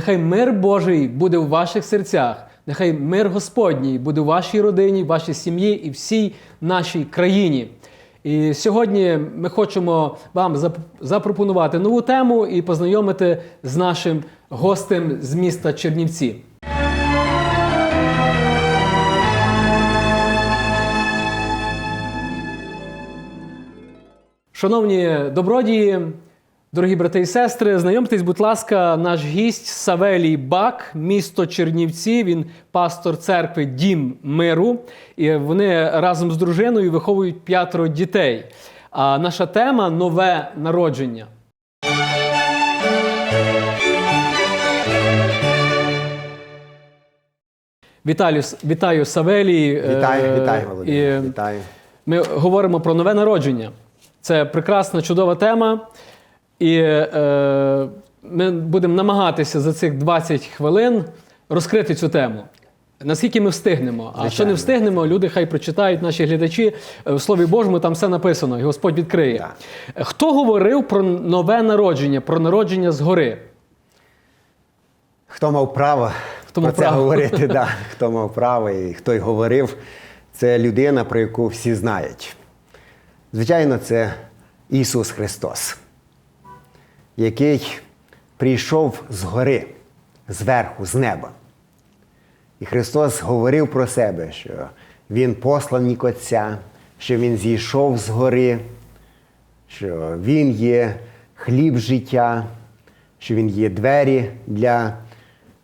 Нехай мир Божий буде в ваших серцях. Нехай мир Господній буде в вашій родині, вашій сім'ї і всій нашій країні. І сьогодні ми хочемо вам запропонувати нову тему і познайомити з нашим гостем з міста Чернівці. Шановні добродії, дорогі брати і сестри, знайомтесь, будь ласка, наш гість Савелій Бак, місто Чернівці. Він пастор церкви Дім Миру. І вони разом з дружиною виховують п'ятеро дітей. А наша тема нове народження. Вітаю, вітаю Савелій. е, Вітаю, вітаю, Володимир. Вітаю. ми говоримо про нове народження. Це прекрасна, чудова тема. І е, ми будемо намагатися за цих 20 хвилин розкрити цю тему. Наскільки ми встигнемо? А що не встигнемо, люди хай прочитають, наші глядачі. Е, В Слові Божому там все написано, і Господь відкриє. Е, Хто говорив про нове народження, про народження згори? Хто мав право Хто про мав це говорити? Да. Хто мав право і хто й говорив, це людина, про яку всі знають. Звичайно, це Ісус Христос, який прийшов з гори, зверху, з неба. І Христос говорив про себе, що Він посланник Отця, що Він зійшов з гори, що Він є хліб життя, що Він є двері для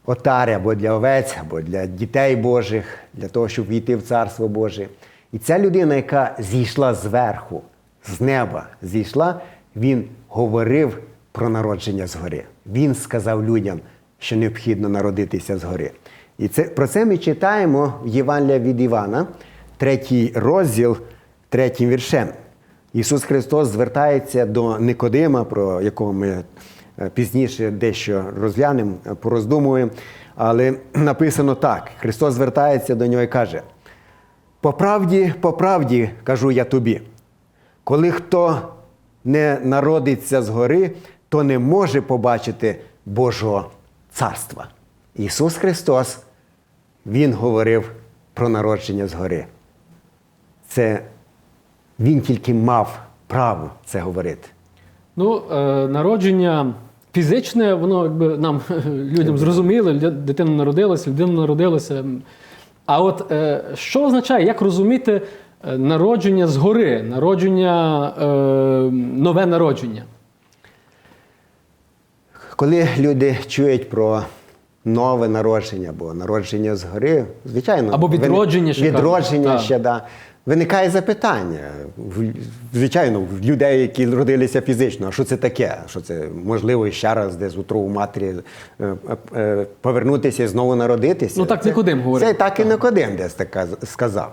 отари або для овець, або для дітей Божих, для того, щоб війти в Царство Боже. І ця людина, яка зійшла зверху, з неба зійшла, він говорив про народження згори. Він сказав людям, що необхідно народитися згори. І це, про це ми читаємо в Євангелія від Івана, третій розділ, третім віршем. Ісус Христос звертається до Никодима, про якого ми е, пізніше дещо розглянемо, е, пороздумуємо. Але написано так: Христос звертається до нього і каже: по правді, по правді кажу я тобі, коли хто не народиться згори, то не може побачити Божого царства. Ісус Христос, Він говорив про народження згори. Це він тільки мав право це говорити. Ну, е, народження фізичне, воно якби нам людям зрозуміло, дитина народилася, людина народилася. А от е, що означає, як розуміти е, народження згори, народження, е, нове народження? Коли люди чують про нове народження або народження згори, звичайно, Або відродження ще відродження Так. ще, да. Виникає запитання, звичайно, в людей, які родилися фізично, а що це таке? Що це можливо ще раз десь у утробу матері е, е, повернутися і знову народитися? Ну, так Це- Никодим говорив. Це так і Никодим десь така сказав.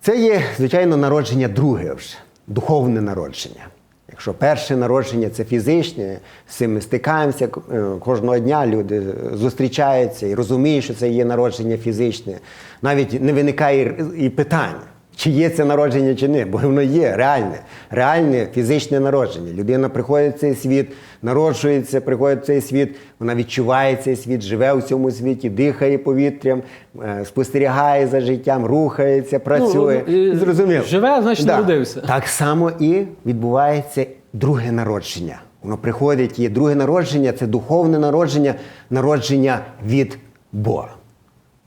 Це є, звичайно, народження друге вже, духовне народження. Якщо перше народження це фізичне, з цим ми стикаємося е, кожного дня, люди зустрічаються і розуміють, що це є народження фізичне. Навіть не виникає і- питання, чи є це народження, чи ні, бо воно є реальне, реальне фізичне народження. Людина приходить в цей світ, народжується, приходить в цей світ, вона відчуває цей світ, живе у цьому світі, дихає повітрям, е, спостерігає за життям, рухається, працює. ну, Зрозуміло. живе, значить, народився. Так само і відбувається друге народження. Воно приходить і друге народження це духовне народження, народження від Бога.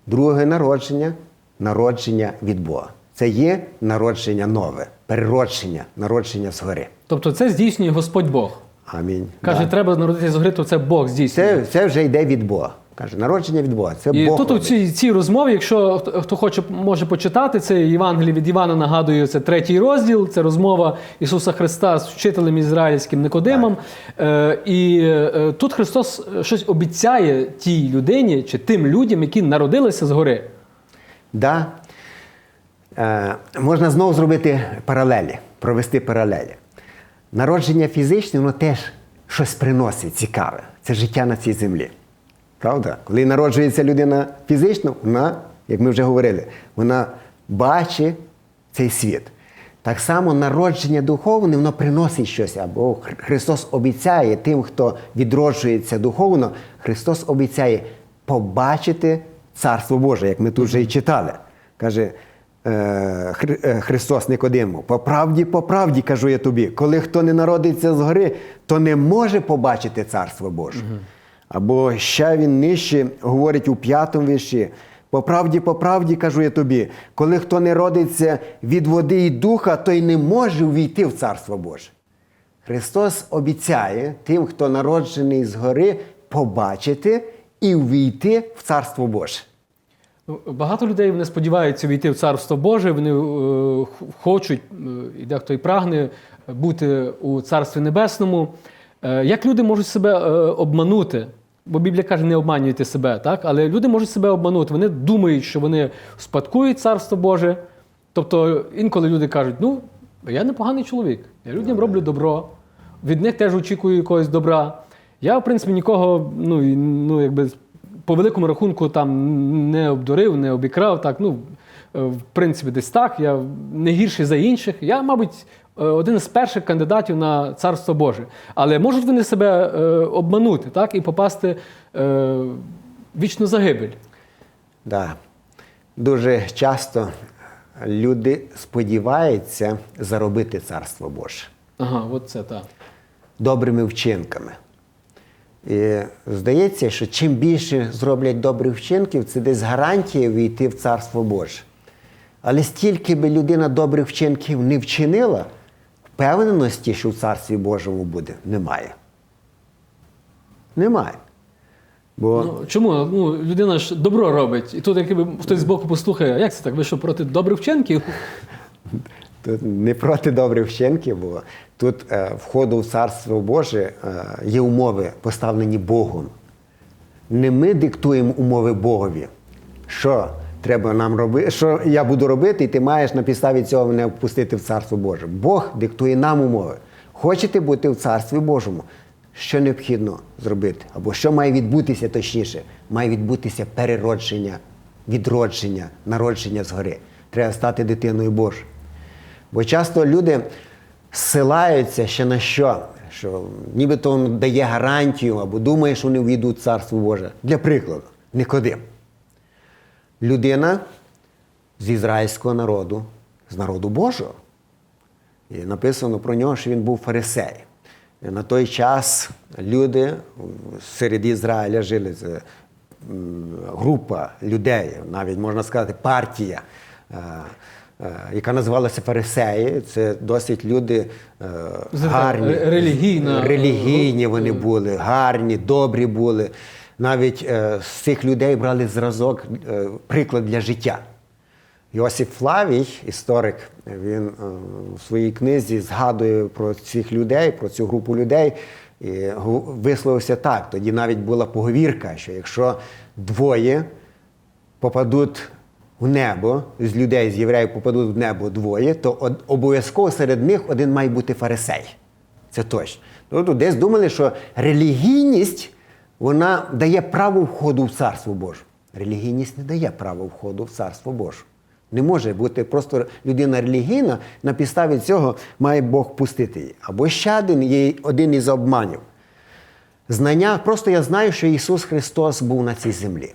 Друге народження народження від Бога. Це є народження нове, переродження, народження згори. Тобто це здійснює Господь Бог. Амінь. Каже, Да. треба народитися згори, то це Бог здійснює. Це, це вже йде від Бога. Каже, народження від Бога. Це І Бог. тут у цій, цій розмові, якщо хто, хто хоче, може почитати, це Євангеліє від Івана нагадую, це третій розділ, це розмова Ісуса Христа з вчителем ізраїльським Никодимом. Е, і е, тут Христос щось обіцяє тій людині чи тим людям, які народилися згори. Да. Е, можна знову зробити паралелі, провести паралелі. Народження фізичне, воно теж щось приносить цікаве. Це життя на цій землі. Правда? Коли народжується людина фізично, вона, як ми вже говорили, вона бачить цей світ. Так само народження духовне, воно приносить щось. Або Христос обіцяє тим, хто відроджується духовно, Христос обіцяє побачити Царство Боже, як ми тут вже і читали. Каже Христос Никодиму, по правді, по правді кажу я тобі, коли хто не народиться згори, то не може побачити Царство Боже. Або ще він нижче говорить у п'ятому вірші. По правді, по правді кажу я тобі, коли хто не родиться від води і духа, той не може увійти в Царство Боже. Христос обіцяє тим, хто народжений згори, побачити і увійти в Царство Боже. Ну, Багато людей вони сподіваються війти в Царство Боже, вони е, хочуть, е, і дехто і прагне бути у Царстві Небесному. Е, як люди можуть себе е, обманути? Бо Біблія каже, не обманюйте себе, так? але люди можуть себе обманути. Вони думають, що вони спадкують Царство Боже. Тобто інколи люди кажуть, ну, я непоганий чоловік, я людям роблю добро, від них теж очікую якогось добра. Я, в принципі, нікого, ну, ну якби по великому рахунку там не обдурив, не обікрав. Так, ну, е, в принципі, десь так. Я не гірший за інших. Я, мабуть, е, один з перших кандидатів на царство Боже. Але можуть вони себе е, обманути так, і попасти е, в вічну загибель. Да. Дуже часто люди сподіваються заробити Царство Боже Ага, от це так. добрими вчинками. І здається, що чим більше зроблять добрих вчинків, це десь гарантія війти в Царство Боже. Але стільки би людина добрих вчинків не вчинила, впевненості, що в Царстві Божому буде, немає. Немає. Бо Ну, чому? Ну, людина ж добро робить, і тут якби хтось збоку послухає, як це так? Ви що проти добрих вчинків? Тут не проти добрих вчинків, бо тут е, входу в Царство Боже е, є умови, поставлені Богом. Не ми диктуємо умови Богові. Що треба нам робити, що я буду робити, і ти маєш на підставі цього мене впустити в Царство Боже. Бог диктує нам умови. Хочете бути в Царстві Божому? Що необхідно зробити? Або що має відбутися точніше? Має відбутися переродження, відродження, народження згори. Треба стати дитиною Божою. Бо часто люди ссилаються ще на що? Що нібито дає гарантію або думає, що вони війдуть в Царство Боже. Для прикладу, Никодим. Людина з ізраїльського народу, з народу Божого. І написано про нього, що він був фарисей. На той час люди серед Ізраїля жили група людей, навіть можна сказати, партія, е, яка називалася фарисеї. Це досить люди е, гарні, релігійна, релігійні вони були, гарні, добрі були. Навіть е, з цих людей брали зразок, е, приклад для життя. Йосиф Флавій, історик, він е, в своїй книзі згадує про цих людей, про цю групу людей. І висловився так. Тоді навіть була поговірка, що якщо двоє попадуть в небо, з людей, з євреїв попадуть в небо двоє, то обов'язково серед них один має бути фарисей. Це точно. Тобто десь думали, що релігійність вона дає право входу в Царство Боже. Релігійність не дає право входу в Царство Боже. Не може бути просто людина релігійна, на підставі цього має Бог пустити її. Або ще один є один із обманів. Знання, просто я знаю, що Ісус Христос був на цій землі.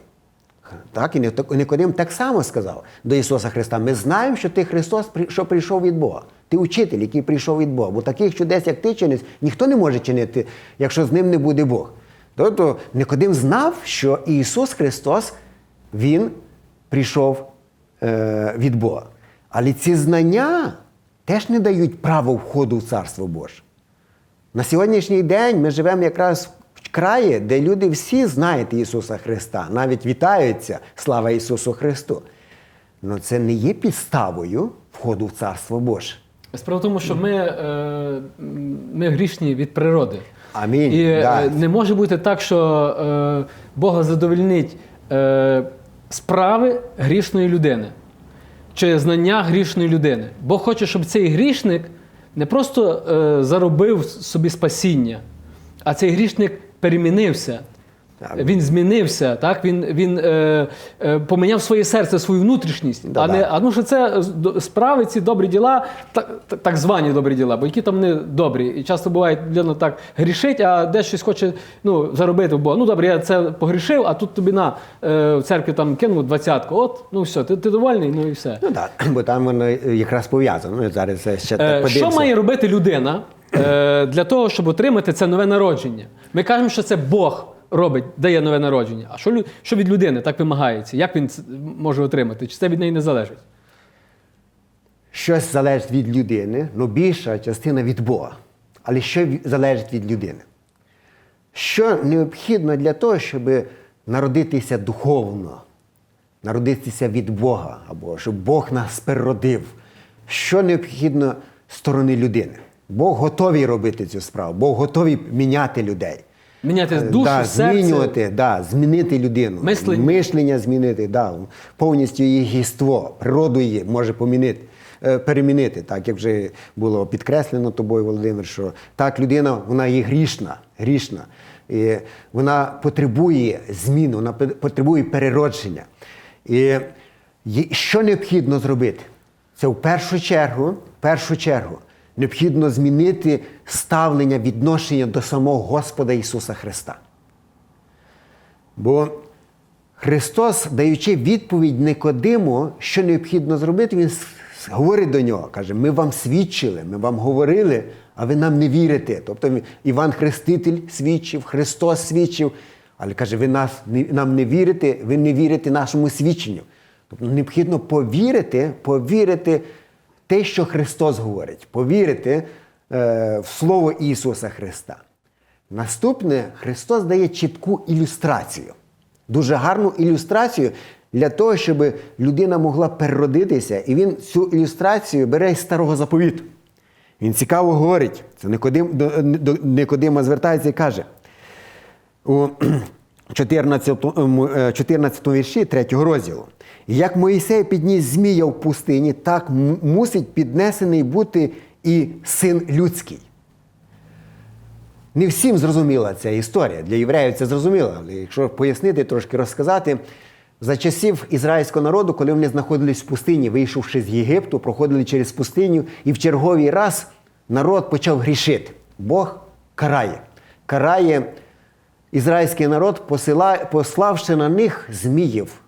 Так, і Ник- Никодим так само сказав до Ісуса Христа: ми знаємо, що ти Христос, що прийшов від Бога. Ти учитель, який прийшов від Бога. Бо таких чудес, як ти чиниш, ніхто не може чинити, якщо з ним не буде Бог. Тобто Никодим знав, що Ісус Христос, Він прийшов е, від Бога. Але ці знання теж не дають право входу в Царство Боже. На сьогоднішній день ми живемо якраз краї, де люди всі знають Ісуса Христа, навіть вітаються, слава Ісусу Христу. Але це не є підставою входу в Царство Боже. Справа в тому, що ми, е, ми грішні від природи. Амінь. І е, Да. не може бути так, що е, Бога задовольнить е, справи грішної людини чи знання грішної людини. Бог хоче, щоб цей грішник не просто заробив собі спасіння, а цей грішник перемінився. Він змінився, так? Він, він е, е, поміняв своє серце, свою внутрішність. А не, а ну що це справи, ці добрі діла, так, так, звані добрі діла, бо які там не добрі. І часто буває, людина так грішить, а десь щось хоче ну, заробити в Бога. Ну добре, я це погрішив, а тут тобі на е, в церкві там кинув двадцятку. От, ну все, ти, ти довольний, ну і все. Ну так, бо там воно якраз пов'язано. Ми зараз це ще так Е, що має робити людина е, для того, щоб отримати це нове народження? Ми кажемо, що це Бог робить, дає нове народження. А що, що від людини так вимагається? Як він може отримати? Чи це від неї не залежить? Щось залежить від людини, ну більша частина від Бога. Але що залежить від людини? Що необхідно для того, щоб народитися духовно, народитися від Бога, або щоб Бог нас переродив? Що необхідно сторони людини? Бог готовий робити цю справу, Бог готовий міняти людей. Міняти Е, душу, да, серце. змінювати, да, змінити людину. Мислення. Мишлення змінити, да, повністю її єство, природу її може помінити, е, перемінити, так як вже було підкреслено тобою, Володимир, що так людина вона є грішна, грішна. І вона потребує зміну, вона потребує переродження. І що необхідно зробити? Це в першу чергу, в першу чергу необхідно змінити ставлення, відношення до самого Господа Ісуса Христа. Бо Христос, даючи відповідь Никодиму, що необхідно зробити, Він говорить до нього, каже: ми вам свідчили, ми вам говорили, а ви нам не вірите. Тобто Іван Хреститель свідчив, Христос свідчив, але каже, ви нас, нам не вірите, ви не вірите нашому свідченню. Тобто необхідно повірити, повірити те, що Христос говорить, повірити е, в Слово Ісуса Христа. Наступне, Христос дає чітку ілюстрацію, дуже гарну ілюстрацію для того, щоб людина могла переродитися. І він цю ілюстрацію бере із старого заповіту. Він цікаво говорить. Це Никодим, до, до Никодима звертається і каже у 14, е, 14 вірші 3 розділу. Як Моїсей підніс змія в пустині, так мусить піднесений бути і син людський. Не всім зрозуміла ця історія. Для євреїв це зрозуміло. Якщо пояснити, трошки розказати, за часів ізраїльського народу, коли вони знаходились в пустині, вийшовши з Єгипту, проходили через пустиню, і в черговий раз народ почав грішити. Бог карає. Карає ізраїльський народ, посила- пославши на них зміїв.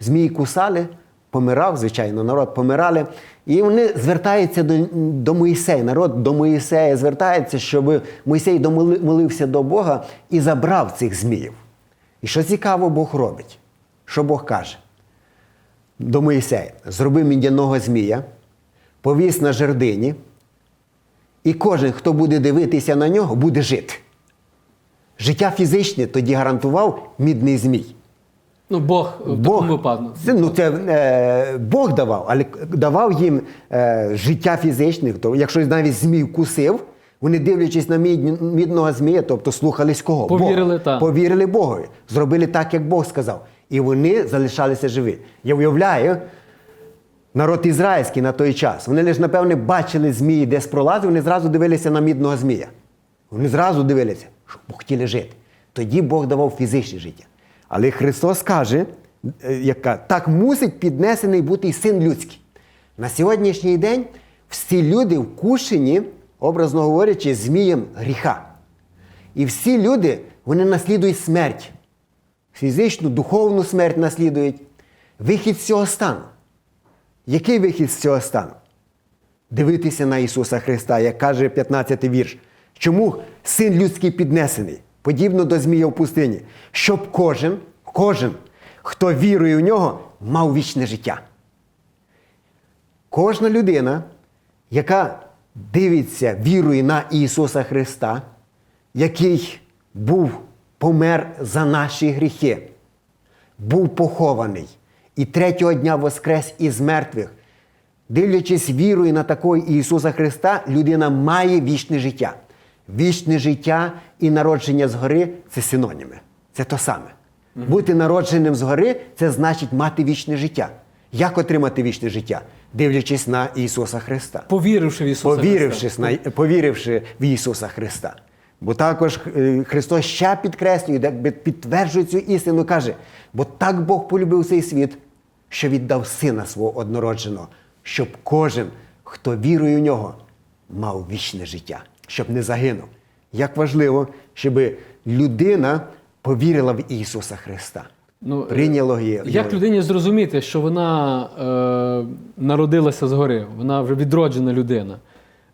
Змії кусали, помирав, звичайно, народ помирали. І вони звертаються до, до Моїсея. Народ до Моїсея звертається, щоб Моїсей домоли- молився до Бога і забрав цих зміїв. І що цікаво, Бог робить? Що Бог каже? До Моїсея: зроби мідяного змія, повіс на жердині, і кожен, хто буде дивитися на нього, буде жити. Життя фізичне тоді гарантував мідний змій. Ну, Бог в такому випадку. Це, ну, це е, Бог давав, але давав їм е, життя фізичне. То, якщо навіть змій вкусив, вони, дивлячись на мід, мідного змія, тобто слухались кого? Повірили, Бога. так. Повірили Богові. Зробили так, як Бог сказав. І вони залишалися живі. Я уявляю, народ ізраїльський на той час. Вони лише, напевне, бачили змії, десь пролазив, вони зразу дивилися на мідного змія. Вони зразу дивилися, що хотіли жити. Тоді Бог давав фізичне життя. Але Христос каже, е, яка, так мусить піднесений бути і син людський. На сьогоднішній день всі люди вкушені, образно говорячи, змієм гріха. І всі люди вони наслідують смерть. Фізичну, духовну смерть наслідують. Вихід з цього стану. Який вихід з цього стану? Дивитися на Ісуса Христа, як каже 15 й вірш. Чому син людський піднесений, подібно до змія в пустині, щоб кожен, кожен, хто вірує в нього, мав вічне життя. Кожна людина, яка дивиться, вірує на Ісуса Христа, який був помер за наші гріхи, був похований і третього дня воскрес із мертвих. Дивлячись вірою на такого Ісуса Христа, людина має вічне життя. Вічне життя і народження згори це синоніми. Це то саме. Бути народженим згори це значить мати вічне життя. Як отримати вічне життя? Дивлячись на Ісуса Христа. Повіривши в Ісуса Повіривши, Христа. на, повіривши в Ісуса Христа. Бо також е, Христос ще підкреслює, підтверджує цю істину, каже, бо так Бог полюбив цей світ, що віддав сина свого однородженого, щоб кожен, хто вірує в нього, мав вічне життя, щоб не загинув. Як важливо, щоб людина повірила в Ісуса Христа. Ну, е, Прийняло є. Як людині зрозуміти, що вона е, народилася згори, вона вже відроджена людина?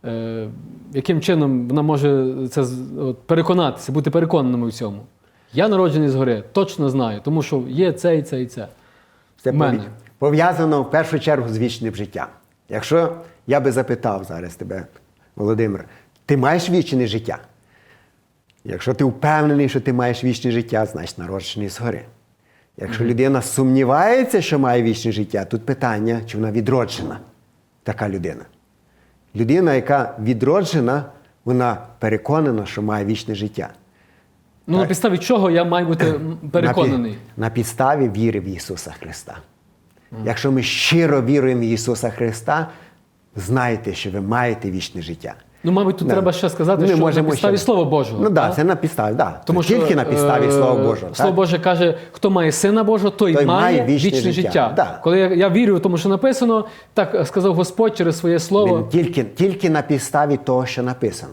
Е, яким чином вона може це от, переконатися, бути переконаним у цьому? Я народжений згори, точно знаю, тому що є це і це і це. Це мене. пов'язано в першу чергу з вічним життям. Якщо я би запитав зараз тебе, Володимир, ти маєш вічне життя? Якщо ти впевнений, що ти маєш вічне життя, значить народжений згори. Якщо людина сумнівається, що має вічне життя, тут питання, чи вона відроджена, така людина. Людина, яка відроджена, вона переконана, що має вічне життя. Ну, на підставі чого я маю бути переконаний? На, на підставі віри в Ісуса Христа. Якщо ми щиро віруємо в Ісуса Христа, знайте, що ви маєте вічне життя. Ну, мабуть, тут Да. треба ще сказати, Ми що на підставі ще- Слова Божого. Ну так, так? це на підставі, да. Тому що, тільки на підставі е, Слова Божого. Слово так? Боже каже, хто має сина Божого, той, Той має, має вічне вічне, життя. життя. Да. Коли я, я вірю в тому, що написано, так сказав Господь через своє слово. Він тільки, тільки на підставі того, що написано.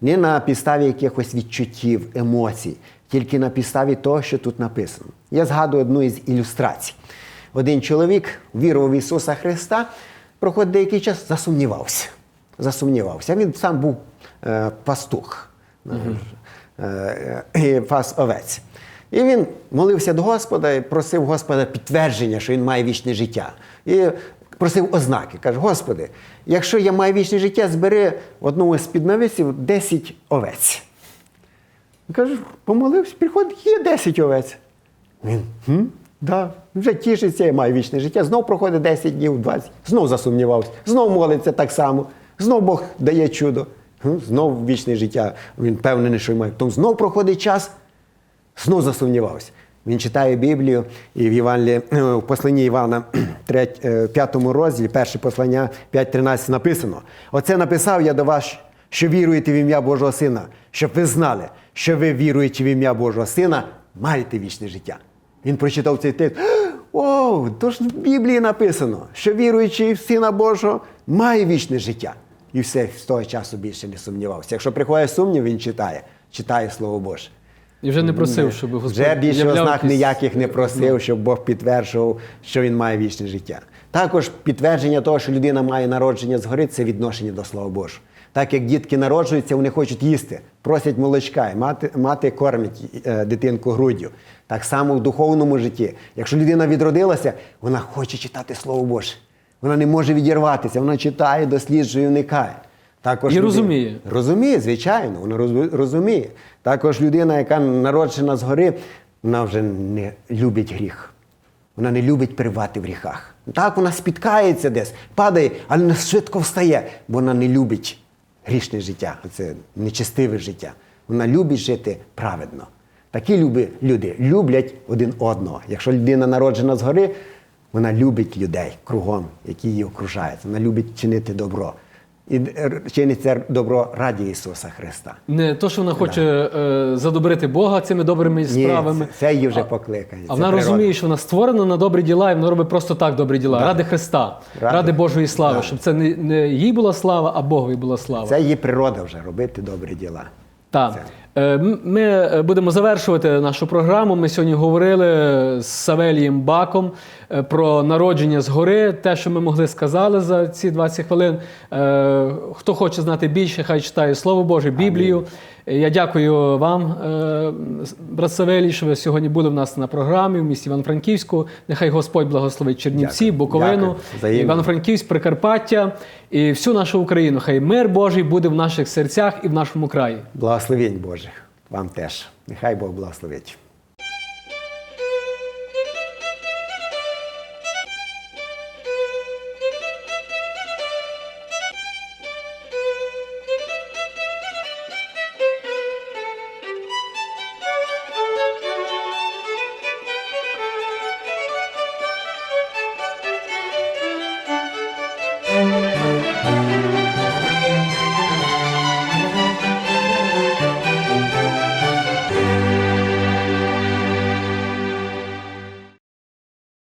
Не на підставі якихось відчуттів, емоцій, тільки на підставі того, що тут написано. Я згадую одну із ілюстрацій. Один чоловік вірував в Ісуса Христа, проходить деякий час, засумнівався. Засумнівався. Він сам був е, пастух, е, пас овець. І він молився до Господа і просив Господа підтвердження, що він має вічне життя. І просив ознаки. Каже: Господи, якщо я маю вічне життя, збери в одному з піднависів 10 овець. Він каже, помолився, приходить, є 10 овець. Він, хм, да, вже тішиться, я маю вічне життя. Знов проходить 10 днів, 20, знов засумнівався, знов молиться так само, знов Бог дає чудо, знов вічне життя. Він впевнений, що має. Потім знов проходить час, знов засумнівався. Він читає Біблію і в Євангелії, е, в посланні Івана, 5 розділі, перше послання 5.13 написано. Оце написав я до вас, що віруєте в ім'я Божого Сина, щоб ви знали, що ви віруючи в ім'я Божого Сина, маєте вічне життя. Він прочитав цей текст. О, то ж в Біблії написано, що віруючий в Сина Божого має вічне життя. І все, з того часу більше не сумнівався. Якщо приходить сумнів, він читає, читає Слово Боже. І вже не просив, щоб Господь Вже більше ознак якісь- ніяких не просив, щоб Бог підтверджував, що він має вічне життя. Також підтвердження того, що людина має народження згори, це відношення до Слова Божого. Так як дітки народжуються, вони хочуть їсти, просять молочка, і мати, мати кормить е, дитинку груддю. Так само в духовному житті. Якщо людина відродилася, вона хоче читати Слово Боже. Вона не може відірватися, вона читає, досліджує, вникає. Також І людина- розуміє. Розуміє, звичайно, вона розуміє. Також людина, яка народжена згори, вона вже не любить гріх. Вона не любить перебувати в гріхах. Так, вона спіткається десь, падає, але не швидко встає, бо вона не любить грішне життя, це нечестиве життя. Вона любить жити праведно. Такі люди люблять один одного. Якщо людина народжена згори, вона любить людей кругом, які її окружають. Вона любить чинити добро. І р- чинить це добро раді Ісуса Христа. Не то, що вона хоче е, задобрити Бога цими добрими справами. це- це її вже покликання, А це вона природа. розуміє, що вона створена на добрі діла, і вона робить просто так добрі діла. Да. Ради Христа, ради, Ради- Божої слави, Да. щоб це не, не їй була слава, а Богові була слава. Це її природа вже робити добрі діла. Так. Це. Е, Ми е, будемо завершувати нашу програму. Ми сьогодні говорили з Савелієм Баком е, про народження згори, те, що ми могли сказали за ці 20 хвилин. Хто хоче знати більше, хай читає Слово Боже, Біблію. Е, Я дякую вам, е, брат Савелій, що ви сьогодні були в нас на програмі в місті Івано-Франківську. Нехай Господь благословить Чернівці, Дякую. Буковину, дякую. Івано-Франківськ, Прикарпаття і всю нашу Україну. Хай мир Божий буде в наших серцях і в нашому краї. Благословень Божих вам теж. Нехай Бог благословить.